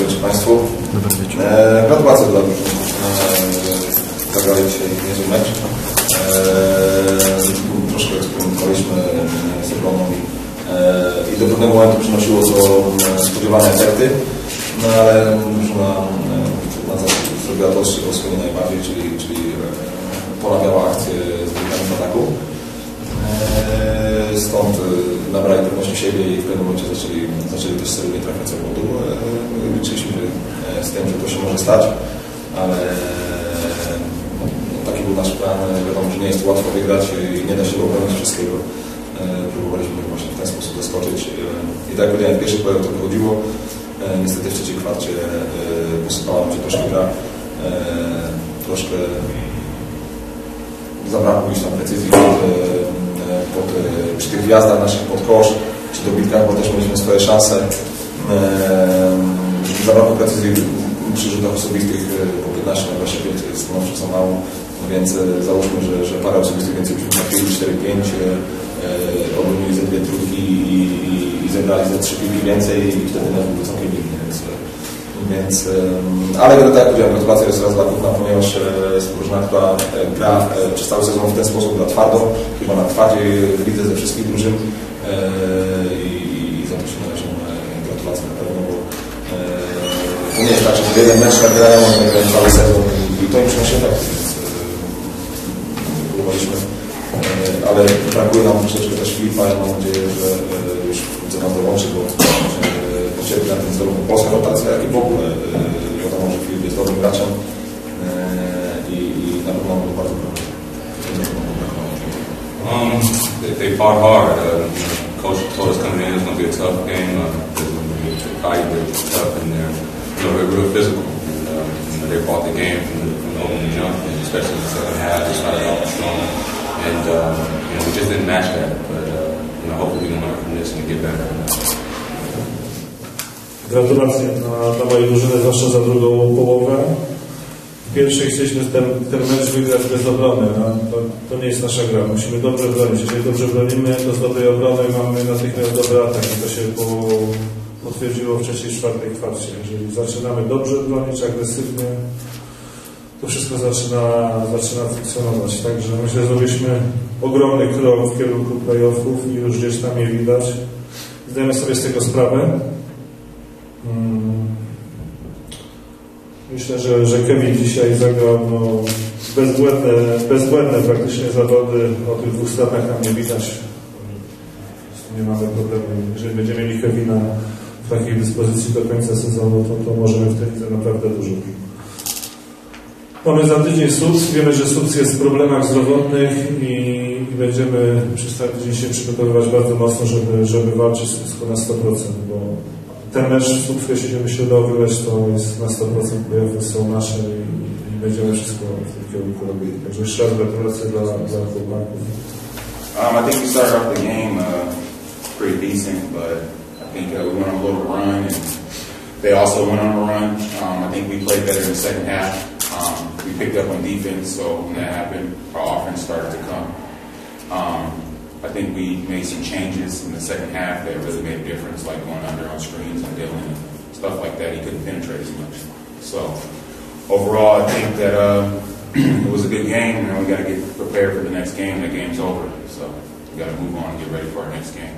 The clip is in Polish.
serdecznie Państwu. Dobry wieczór. E, gratulacje dla. E, zagrali dzisiaj niezły mecz. E, troszkę eksperymentowaliśmy e, z obroną i, e, i do pewnego momentu przynosiło to e, spodziewane efekty, no ale drużyna na zasadzie zrobiła to, z czego słynie najbardziej, czyli, czyli ponawiała akcję z ataku. Stąd nabrali pewności siebie i w pewnym momencie zaczęli, zaczęli też solidnie trafiać z obwodu. E, Liczyliśmy e, z tym, że to się może stać, ale e, no, taki był nasz plan. Wiadomo, że nie jest łatwo wygrać i nie da się obronić wszystkiego. E, Próbowaliśmy właśnie w ten sposób zaskoczyć. E, I tak jak w pierwszych to wychodziło. E, Niestety w trzeciej kwarcie e, posypała nam się troszkę gra. E, Troszkę zabrakło gdzieś tam precyzji e, pod, e, przy tych wjazdach naszych pod kosz, czy dobitkach, bo też mieliśmy swoje szanse. E, Zabrakło precyzji przy rzutach osobistych e, po 15 na 25 to jest stanowczo za mało, więc e, załóżmy, że, że parę osobistych więcej byśmy trafili, 4-5, e, obronili ze dwie trójki i, i, i zebrali ze trzy piłki więcej i wtedy na był całkiem inny, więc ale tak jak powiedziałem, gratulacje jeszcze raz dla Kupna, ponieważ e, jest drużyna, która e, gra e, przez cały sezon w ten sposób, gra twardo, chyba na twardziej w ze wszystkich drużyn. I, i za to się należą gratulacje na pewno, bo to nie jest tak, że wiele meczów grają, oni grają cały sezon i, to im przynosi efekt, więc e, próbowaliśmy, ale brakuje nam troszeczkę też Filipa, ja mam nadzieję, że już wkrótce nam dołączy, bo na polska rotacja, jak i w ogóle. Wiadomo, że Filip jest dobrym graczem i, i na pewno bardzo. Um, they, they fought hard. Uh, coach told us coming in it's going to be a tough game. Uh, it's going to be really tough, and they're you know they're real physical. And, uh, you know, they fought the game from the, from the opening jump, and especially in the second half, they started off strong. And um, you know we just didn't match that. But uh, you know hopefully we can learn from this and get better. Gratulacje dla, dla mojej drużyny, zwłaszcza za drugą połowę. W pierwszej chcieliśmy ten, ten mecz wygrać bez obrony. No, to, to nie jest nasza gra. Musimy dobrze bronić. Jeżeli dobrze bronimy, to z dobrej obrony mamy natychmiast dobry atak. I to się po, potwierdziło w trzeciej, czwartej kwarcie. Jeżeli zaczynamy dobrze bronić, agresywnie, to wszystko zaczyna, zaczyna funkcjonować. Także myślę, że zrobiliśmy ogromny krok w kierunku playoffów i już gdzieś tam je widać. Zdajemy sobie z tego sprawę. Mm. Myślę, że, że Kevin dzisiaj zagrał no, bezbłędne, bezbłędne praktycznie zawody. O tych dwóch stratach nam nie widać. Nie mamy problemu. Jeżeli będziemy mieli Kevina w takiej dyspozycji do końca sezonu, to, to możemy w tej lidze naprawdę dużo. Mamy za tydzień SUPS. Wiemy, że SUPS jest w problemach zdrowotnych i, i będziemy przez ten tydzień się przygotowywać bardzo mocno, żeby, żeby walczyć z SUPSką na 100%, bo ten mecz to jest na 100% playoffy są nasze i, i będziemy wszystko w tym kierunku. Także jeszcze raz gratulacje dla. Um, I think we started off the game uh, pretty decent, but I think uh, we went on a little run, and they also went on a run. Um, I think we played better in the second half. Um, we picked up on defense, so when that happened, our offense started to come. Um, I think we made some changes in the second half that really made a difference, like going under on screens and Dylan and stuff like that. He couldn't penetrate as much. So overall, I think that uh, it was a good game, and we got to get prepared for the next game. That game's over, so we got to move on and get ready for our next game.